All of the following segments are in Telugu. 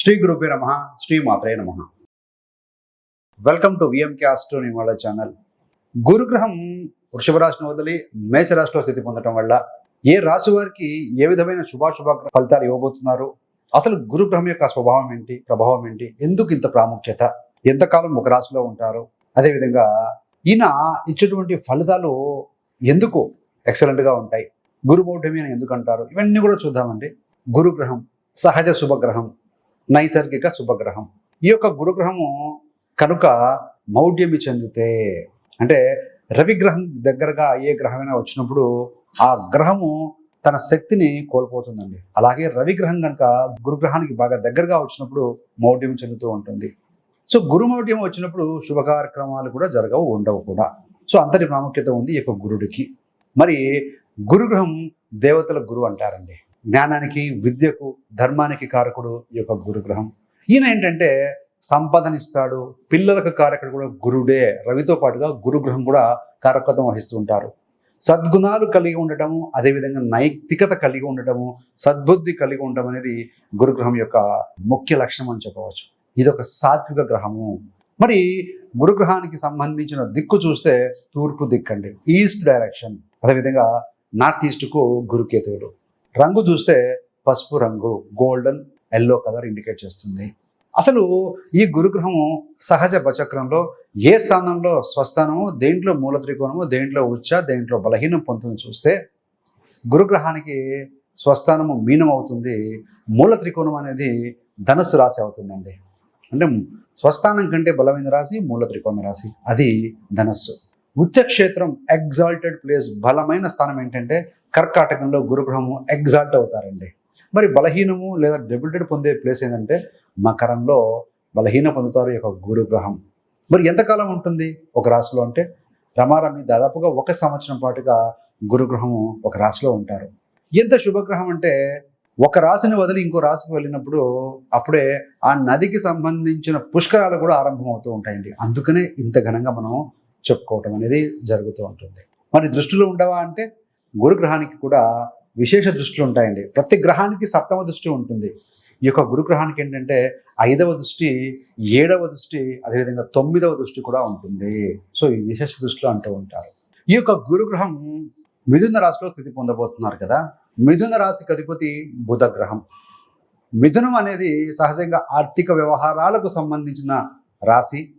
శ్రీ గురుపే నమ శ్రీ మాత్రే నమ. వెల్కమ్ టు విఎంకే ఆస్ట్రోని వాళ్ళ ఛానల్ గురుగ్రహం వృషభ రాశిని వదిలి మేషరాశిలో స్థితి పొందడం వల్ల ఏ రాశి వారికి ఏ విధమైన శుభాశుభ ఫలితాలు ఇవ్వబోతున్నారు? అసలు గురుగ్రహం యొక్క స్వభావం ఏంటి? ప్రభావం ఏంటి? ఎందుకు ఇంత ప్రాముఖ్యత? ఎంతకాలం ఒక రాశిలో ఉంటారు? అదేవిధంగా ఈయన ఇచ్చేటువంటి ఫలితాలు ఎందుకు ఎక్సలెంట్గా ఉంటాయి? గురుమౌఢ్యమి అని ఎందుకు అంటారు? ఇవన్నీ కూడా చూద్దామండి. గురుగ్రహం సహజ శుభగ్రహం నైసర్గిక శుభగ్రహం. ఈ యొక్క గురుగ్రహము కనుక మౌఢ్యమి చెందితే అంటే రవిగ్రహం దగ్గరగా ఏ గ్రహమైనా వచ్చినప్పుడు ఆ గ్రహము తన శక్తిని కోల్పోతుందండి. అలాగే రవిగ్రహం కనుక గురుగ్రహానికి బాగా దగ్గరగా వచ్చినప్పుడు మౌఢ్యం చెందుతూ ఉంటుంది. సో గురుమౌఢ్యం వచ్చినప్పుడు శుభ కార్యక్రమాలు కూడా జరగవు ఉండవు కూడా. సో అంతటి ప్రాముఖ్యత ఉంది ఈ యొక్క గురుడికి. మరి గురుగ్రహం దేవతల గురువు అంటారండి. జ్ఞానానికి విద్యకు ధర్మానికి కారకుడు ఈ యొక్క గురుగ్రహం. ఈయన ఏంటంటే సంపదనిస్తాడు పిల్లలకు కారకుడు కూడా గురుడే. రవితో పాటుగా గురుగ్రహం కూడా కారకత్వం వహిస్తూ ఉంటారు. సద్గుణాలు కలిగి ఉండటము అదేవిధంగా నైతికత కలిగి ఉండటము సద్బుద్ధి కలిగి ఉండడం అనేది గురుగ్రహం యొక్క ముఖ్య లక్షణం అని చెప్పవచ్చు. ఇది ఒక సాత్విక గ్రహము. మరి గురుగ్రహానికి సంబంధించిన దిక్కు చూస్తే తూర్పు దిక్కండి. East direction. అదేవిధంగా నార్త్ ఈస్ట్కు గురుకేతువులు. రంగు చూస్తే పసుపు రంగు గోల్డెన్ ఎల్లో కలర్ ఇండికేట్ చేస్తుంది. అసలు ఈ గురుగ్రహము సహజ బచక్రంలో ఏ స్థానంలో స్వస్థానము దేంట్లో మూల త్రికోణము దేంట్లో ఉచ్చ దేంట్లో బలహీనం పొందుతుంది చూస్తే గురుగ్రహానికి స్వస్థానము మీనం అవుతుంది మూల త్రికోణం అనేది ధనుసు రాశి అవుతుందండి. అంటే స్వస్థానం కంటే బలమైన రాశి మూల త్రికోణ రాశి. అది ధనస్సు. ఉచ్చక్షేత్రం ఎగ్జాల్టెడ్ ప్లేస్ బలమైన స్థానం ఏంటంటే కర్కాటకంలో గురుగ్రహము ఎగ్జాల్ట్ అవుతారండి. మరి బలహీనము లేదా డెబిటెడ్ పొందే ప్లేస్ ఏంటంటే మకరంలో బలహీన పొందుతారు ఈ యొక్క గురుగ్రహం. మరి ఎంతకాలం ఉంటుంది ఒక రాశిలో అంటే? రమారమి దాదాపుగా ఒక సంవత్సరం పాటుగా గురుగ్రహము ఒక రాశిలో ఉంటారు. ఎంత శుభగ్రహం అంటే ఒక రాశిని వదిలి ఇంకో రాశికి వెళ్ళినప్పుడు అప్పుడే ఆ నదికి సంబంధించిన పుష్కరాలు కూడా ఆరంభమవుతూ ఉంటాయండి. అందుకనే ఇంత ఘనంగా మనం చెప్పుకోవటం అనేది జరుగుతూ ఉంటుంది. మరి దృష్టిలో ఉండవా అంటే గురుగ్రహానికి కూడా విశేష దృష్టిలు ఉంటాయండి. ప్రతి గ్రహానికి సప్తమ దృష్టి ఉంటుంది. ఈ యొక్క గురుగ్రహానికి ఏంటంటే ఐదవ దృష్టి ఏడవ దృష్టి అదేవిధంగా తొమ్మిదవ దృష్టి కూడా ఉంటుంది. సో ఈ విశేష దృష్టిలో అంటూ ఉంటారు. ఈ యొక్క గురుగ్రహం మిథున రాశిలో స్థితి పొందబోతున్నారు కదా? మిథున రాశికి అధిపతి బుధ గ్రహం. మిథునం అనేది సహజంగా ఆర్థిక వ్యవహారాలకు సంబంధించిన రాశి.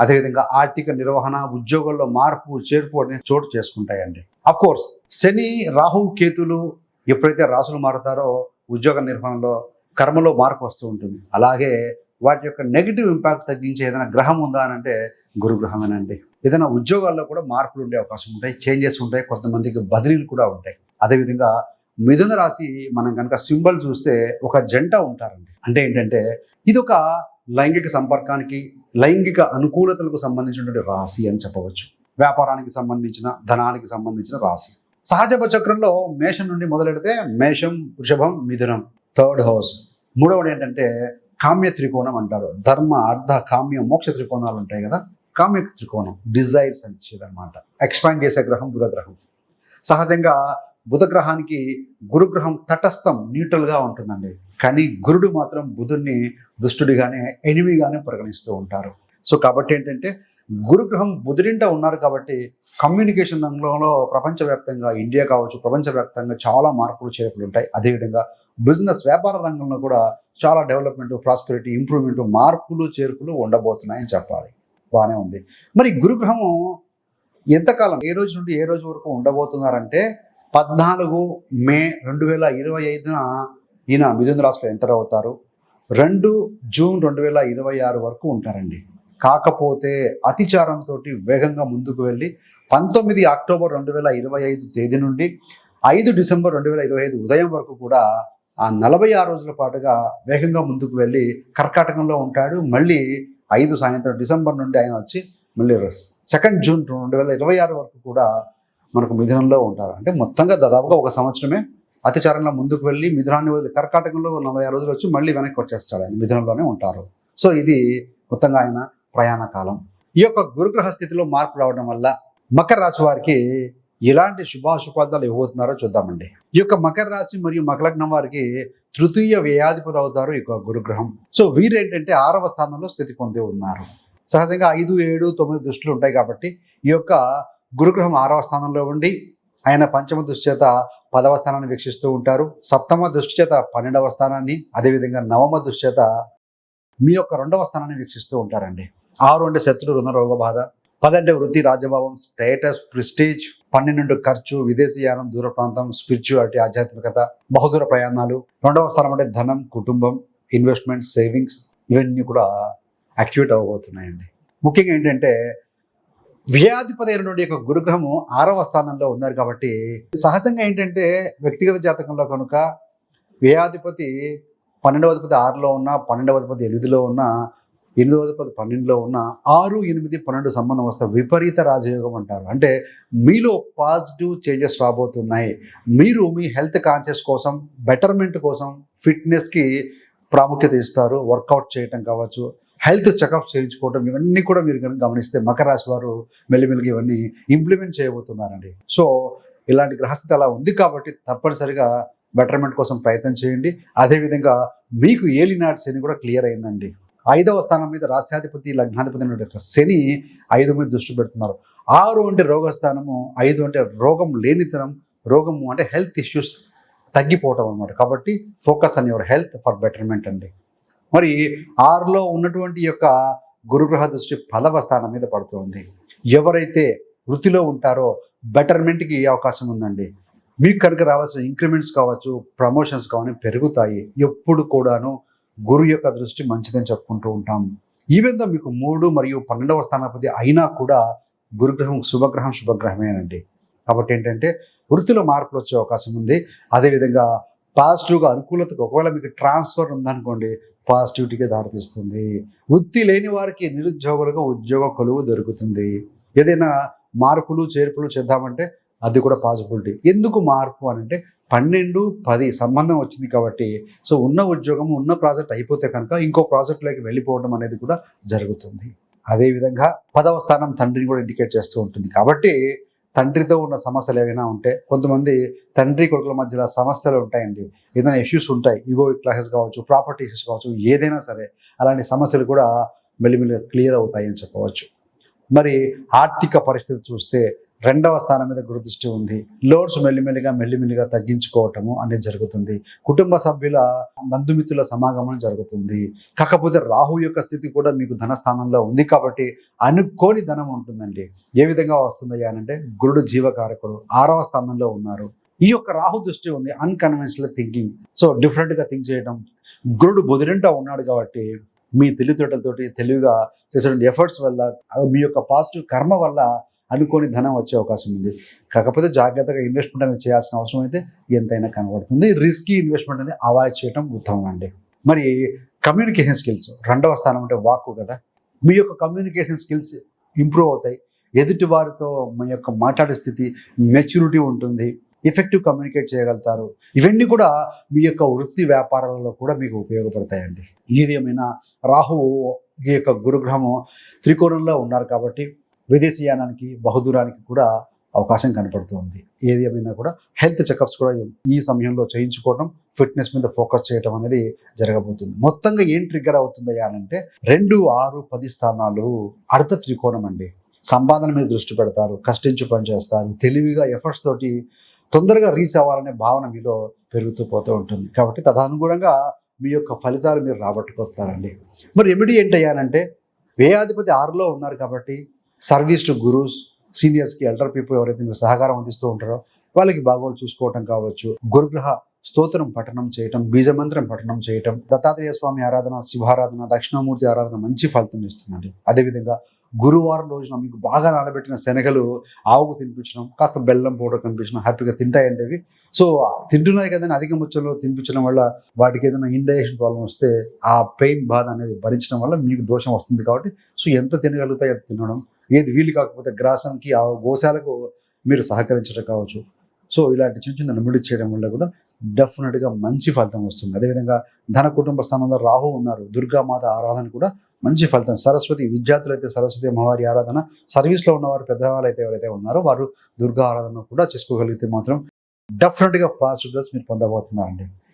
అదేవిధంగా ఆర్థిక నిర్వహణ ఉద్యోగంలో మార్పు చేర్పు అనేది చోటు చేసుకుంటాయండి. కోర్స్ శని రాహు కేతులు ఎప్పుడైతే రాసులు మారుతారో ఉద్యోగ నిర్వహణలో కర్మలో మార్పు వస్తూ ఉంటుంది. అలాగే వాటి యొక్క నెగిటివ్ ఇంపాక్ట్ తగ్గించే ఏదైనా గ్రహం ఉందా అని అంటే గురుగ్రహమేనండి. ఏదైనా ఉద్యోగాల్లో కూడా మార్పులు ఉండే అవకాశం ఉంటాయి చేంజెస్ ఉంటాయి కొంతమందికి బదిలీలు కూడా ఉంటాయి. అదేవిధంగా మిథున రాశి మనం కనుక సింబల్ చూస్తే ఒక జంట ఉంటారండి. అంటే ఏంటంటే ఇది ఒక లైంగిక సంపర్కానికి లైంగిక అనుకూలతలకు సంబంధించినటువంటి రాశి అని చెప్పవచ్చు. వ్యాపారానికి సంబంధించిన ధనానికి సంబంధించిన రాశి. సహజ చక్రంలో మేషం నుండి మొదలెడితే మేషం వృషభం మిథునం థర్డ్ హౌస్. మూడవది ఏంటంటే కామ్య త్రికోణం అంటారు. ధర్మ అర్ధ కామ్య మోక్ష త్రికోణాలు ఉంటాయి కదా. కామ్య త్రికోణం డిజైర్స్ అని అనమాట ఎక్స్పాండ్ చేసే గ్రహం బుధగ్రహం. సహజంగా బుధగ్రహానికి గురుగ్రహం తటస్థం న్యూట్రల్గా ఉంటుందండి. కానీ గురుడు మాత్రం బుధుడిని దుష్టుడిగానే ఎనిమిగానే పరిగణిస్తూ ఉంటారు. సో కాబట్టి ఏంటంటే గురుగ్రహం బుధుడింట ఉన్నారు కాబట్టి కమ్యూనికేషన్ రంగంలో ప్రపంచవ్యాప్తంగా ఇండియా కావచ్చు ప్రపంచవ్యాప్తంగా చాలా మార్పులు చేర్పులు ఉంటాయి. అదేవిధంగా బిజినెస్ వ్యాపార రంగంలో కూడా చాలా డెవలప్మెంట్ ప్రాస్పెరిటీ ఇంప్రూవ్మెంట్ మార్పులు చేర్పులు ఉండబోతున్నాయని చెప్పాలి. బాగానే ఉంది. మరి గురుగ్రహం ఎంతకాలం ఏ రోజు నుండి ఏ రోజు వరకు ఉండబోతున్నారంటే పద్నాలుగు మే రెండు వేల ఇరవై ఐదున ఈయన మిథున రాశిలో ఎంటర్ అవుతారు. రెండు జూన్ రెండు వేల ఇరవై ఆరు వరకు ఉంటారండి. కాకపోతే అతిచారంతో వేగంగా ముందుకు వెళ్ళి పంతొమ్మిది అక్టోబర్ రెండు వేల ఇరవై ఐదు తేదీ నుండి ఐదు డిసెంబర్ రెండు వేల ఇరవై ఐదు ఉదయం వరకు కూడా ఆ నలభై ఆరు రోజుల పాటుగా వేగంగా ముందుకు వెళ్ళి కర్కాటకంలో ఉంటాడు. మళ్ళీ ఐదు సాయంత్రం డిసెంబర్ నుండి ఆయన వచ్చి మళ్ళీ సెకండ్ జూన్ రెండు వేల ఇరవై ఆరు వరకు కూడా మనకు మిథునంలో ఉంటారు. అంటే మొత్తంగా దాదాపుగా ఒక సంవత్సరమే అతిచారంలో ముందుకు వెళ్ళి మిథునాన్ని వదిలి కర్కాటకంలో నలభై ఆరు రోజులు వచ్చి మళ్ళీ వెనక్కి వచ్చేస్తాడు ఆయన. మిథునంలోనే ఉంటారు. సో ఇది మొత్తంగా ఆయన ప్రయాణ కాలం. ఈ యొక్క గురుగ్రహ స్థితిలో మార్పు రావడం వల్ల మకర రాశి వారికి ఎలాంటి శుభాశుభార్థాలు ఇవ్వబోతున్నారో చూద్దామండి. ఈ యొక్క మకర రాశి మరియు మకలగ్నం వారికి తృతీయ వ్యయాధిపతి అవుతారు ఈ యొక్క గురుగ్రహం. సో వీరేంటంటే ఆరవ స్థానంలో స్థితి పొంది ఉన్నారు. సహజంగా ఐదు ఏడు తొమ్మిది దృష్టిలు ఉంటాయి కాబట్టి ఈ యొక్క గురుగ్రహం ఆరవ స్థానంలో ఉండి ఆయన పంచమ దృష్టి చేత పదవ స్థానాన్ని వీక్షిస్తూ ఉంటారు. సప్తమ దృష్టి చేత పన్నెండవ స్థానాన్ని అదేవిధంగా నవమ దృష్టి చేత మీ యొక్క రెండవ స్థానాన్ని వీక్షిస్తూ ఉంటారండి. ఆరు అంటే శత్రు రుణ రోగ బాధ. పదంటే వృత్తి రాజభావం స్టేటస్ ప్రిస్టీజ్. పన్నెండు ఖర్చు విదేశీయానం దూర ప్రాంతం స్పిరిచువాలిటీ ఆధ్యాత్మికత బహుదూర ప్రయాణాలు. రెండవ స్థానం అంటే ధనం కుటుంబం ఇన్వెస్ట్మెంట్ సేవింగ్స్. ఇవన్నీ కూడా యాక్టివేట్ అవ్వబోతున్నాయండి. ముఖ్యంగా ఏంటంటే వ్యయాధిపతి నుండి యొక్క గురుగ్రహము ఆరవ స్థానంలో ఉన్నారు కాబట్టి సహజంగా ఏంటంటే వ్యక్తిగత జాతకంలో కనుక వ్యయాధిపతి పన్నెండవధిపతి ఆరులో ఉన్న పన్నెండవధిపతి ఎనిమిదిలో ఉన్న ఎనిమిదవధిపతి పన్నెండులో ఉన్న ఆరు ఎనిమిది పన్నెండు సంబంధం వస్తే విపరీత రాజయోగం అంటారు. అంటే మీలో పాజిటివ్ చేంజెస్ రాబోతున్నాయి. మీరు మీ హెల్త్ కాన్షియస్ కోసం బెటర్మెంట్ కోసం ఫిట్నెస్కి ప్రాముఖ్యత ఇస్తారు. వర్కౌట్ చేయటం కావచ్చు. హెల్త్ చెకప్ చేయించుకోవడం ఇవన్నీ కూడా మీరు కనుక గమనిస్తే మకర రాశి వారు మెల్లిమెల్లిగా ఇవన్నీ ఇంప్లిమెంట్ చేయబోతున్నారండి. సో ఇలాంటి గ్రహస్థితి అలా ఉంది కాబట్టి తప్పనిసరిగా బెటర్మెంట్ కోసం ప్రయత్నం చేయండి. అదేవిధంగా మీకు ఏలినాటి శని కూడా క్లియర్ అయిందండి. ఐదవ స్థానం మీద రాశ్యాధిపతి లగ్నాధిపతి యొక్క శని ఐదు మీద దృష్టి పెడుతున్నారు. ఆరు అంటే రోగస్థానము ఐదు అంటే రోగం లేనితనం రోగము అంటే హెల్త్ ఇష్యూస్ తగ్గిపోవటం అనమాట కాబట్టి focus on your health for betterment అండి. మరి ఆరులో ఉన్నటువంటి యొక్క గురుగ్రహ దృష్టి పదవ స్థానం మీద పడుతుంది. ఎవరైతే వృత్తిలో ఉంటారో బెటర్మెంట్కి అవకాశం ఉందండి. మీకు కనుక రావాల్సిన ఇంక్రిమెంట్స్ కావచ్చు ప్రమోషన్స్ కావచ్చు పెరుగుతాయి. ఎప్పుడు కూడాను గురు యొక్క దృష్టి మంచిదని చెప్పుకుంటూ ఉంటాం. ఈ విధంగా మీకు మూడు మరియు పన్నెండవ స్థానాపతి అయినా కూడా గురుగ్రహం శుభగ్రహం శుభగ్రహమేనండి. కాబట్టి ఏంటంటే వృత్తిలో మార్పులు వచ్చే అవకాశం ఉంది. అదేవిధంగా పాజిటివ్గా అనుకూలతకు ఒకవేళ మీకు ట్రాన్స్ఫర్ ఉందనుకోండి పాజిటివిటీగా దారితీస్తుంది. వృత్తి లేని వారికి నిరుద్యోగులుగా ఉద్యోగ కొలువు దొరుకుతుంది. ఏదైనా మార్పులు చేర్పులు చేద్దామంటే అది కూడా పాజిబిలిటీ. ఎందుకు మార్పు అని అంటే పన్నెండు పది సంబంధం వచ్చింది కాబట్టి. సో ఉన్న ఉద్యోగం ఉన్న ప్రాజెక్ట్ అయిపోతే కనుక ఇంకో ప్రాజెక్ట్లోకి వెళ్ళిపోవడం అనేది కూడా జరుగుతుంది. అదేవిధంగా పదవ స్థానం తండ్రిని కూడా ఇండికేట్ చేస్తూ ఉంటుంది కాబట్టి తండ్రితో ఉన్న సమస్యలు ఏవైనా ఉంటే కొంతమంది తండ్రి కొడుకుల మధ్యలో సమస్యలు ఉంటాయండి. ఏదైనా ఇష్యూస్ ఉంటాయి. ఈగో క్లాసెస్ కావచ్చు ప్రాపర్టీ ఇష్యూస్ కావచ్చు ఏదైనా సరే అలాంటి సమస్యలు కూడా మెల్లిమెల్లిగా క్లియర్ అవుతాయని చెప్పవచ్చు. మరి ఆర్థిక పరిస్థితి చూస్తే రెండవ స్థానం మీద గురుదృష్టి ఉంది. లోడ్స్ మెల్లిమెల్లిగా మెల్లిమెల్లిగా తగ్గించుకోవటము అనేది జరుగుతుంది. కుటుంబ సభ్యుల బంధుమిత్రుల సమాగమం జరుగుతుంది. కాకపోతే రాహు యొక్క స్థితి కూడా మీకు ధనస్థానంలో ఉంది కాబట్టి అనుకోని ధనం ఉంటుందండి. ఏ విధంగా వస్తుంది అంటే గురుడు జీవకారకుడు ఆరవ స్థానంలో ఉన్నారు. ఈ యొక్క రాహు దృష్టి ఉంది అన్కన్వెన్షనల్ థింకింగ్ సో డిఫరెంట్గా థింక్ చేయడం గురుడు బుదిరింటా ఉన్నాడు కాబట్టి మీ తెలివితేటలతోటి తెలివిగా చేసేటువంటి ఎఫర్ట్స్ వల్ల మీ యొక్క పాజిటివ్ కర్మ వల్ల అనుకోని ధనం వచ్చే అవకాశం ఉంది. కాకపోతే జాగ్రత్తగా ఇన్వెస్ట్మెంట్ అనేది చేయాల్సిన అవసరం అయితే ఎంతైనా కనబడుతుంది. రిస్కీ ఇన్వెస్ట్మెంట్ అనేది అవాయిడ్ చేయడం ఉత్తమం అండి. మరి కమ్యూనికేషన్ స్కిల్స్ రెండవ స్థానం అంటే వాక్కు కదా. మీ యొక్క కమ్యూనికేషన్ స్కిల్స్ ఇంప్రూవ్ అవుతాయి. ఎదుటి వారితో మీ యొక్క మాట్లాడే స్థితి మెచ్యూరిటీ ఉంటుంది. ఎఫెక్టివ్ కమ్యూనికేట్ చేయగలుగుతారు. ఇవన్నీ కూడా మీ యొక్క వృత్తి వ్యాపారాలలో కూడా మీకు ఉపయోగపడతాయండి. ఏదేమైనా ఏమైనా రాహువు ఈ యొక్క గురుగ్రహము త్రికోణంలో ఉన్నారు కాబట్టి విదేశీయానానికి బహుదూరానికి కూడా అవకాశం కనపడుతుంది. ఏది ఏమైనా కూడా హెల్త్ చెకప్స్ కూడా ఈ సమయంలో చేయించుకోవడం ఫిట్నెస్ మీద ఫోకస్ చేయడం అనేది జరగబోతుంది. మొత్తంగా ఏం ట్రిగ్గర్ అవుతుంది అంటే రెండు ఆరు పది స్థానాలు అర్ధ త్రికోణం అండి. సంపాదన మీద దృష్టి పెడతారు కష్టించి పనిచేస్తారు తెలివిగా ఎఫర్ట్స్ తోటి తొందరగా రీచ్ అవ్వాలనే భావన మీలో పెరుగుతూ పోతూ ఉంటుంది. కాబట్టి తదనుగుణంగా మీ యొక్క ఫలితాలు మీరు రాబట్టుకొస్తారండి. మరి రెమెడీ ఏంటయ్యానంటే వ్యయాధిపతి ఆరులో ఉన్నారు కాబట్టి సర్వీస్ టు గురూస్ సీనియర్స్కి ఎల్డర్ పీపుల్ ఎవరైతే మీకు సహకారం అందిస్తూ ఉంటారో వాళ్ళకి బాగోలు చూసుకోవటం కావచ్చు. గురుగ్రహ స్తోత్రం పఠనం చేయటం బీజమంత్రం పఠనం చేయటం దత్తాత్రేయ స్వామి ఆరాధన శివారాధన దక్షిణామూర్తి ఆరాధన మంచి ఫలితం ఇస్తుందండి. అదేవిధంగా గురువారం రోజున మీకు బాగా నానబెట్టిన శనగలు ఆవుకు తినిపించడం కాస్త బెల్లం పౌడర్ కనిపించడం హ్యాపీగా తింటాయండి అవి సో తింటున్నాయి కదండి అధిక ముచ్చలో తినిపించడం వల్ల వాటికి ఏదైనా ఇండైజెషన్ ప్రాబ్లం వస్తే ఆ పెయిన్ బాధ అనేది భరించడం వల్ల మీకు దోషం వస్తుంది కాబట్టి సో ఎంత తినగలుగుతాయి అది తినడం ఏది వీలు కాకపోతే గ్రాసంకి ఆ గోశాలకు మీరు సహకరించడం కావచ్చు. సో ఇలాంటి చిన్న చిన్న రెమెడీ చేయడం వల్ల కూడా డెఫినెట్గా మంచి ఫలితం వస్తుంది. అదేవిధంగా ధన కుటుంబ స్థానంలో రాహు ఉన్నారు. దుర్గామాత ఆరాధన కూడా మంచి ఫలితం. సరస్వతి విద్యార్థులు అయితే సరస్వతి అమ్మవారి ఆరాధన సర్వీస్లో ఉన్నవారు పెద్దవాళ్ళు అయితే ఎవరైతే ఉన్నారో వారు దుర్గా ఆరాధన కూడా చేసుకోగలిగితే మాత్రం డెఫినెట్గా పాజిటివ్ రిజల్ట్స్ మీరు పొందబోతున్నారండి.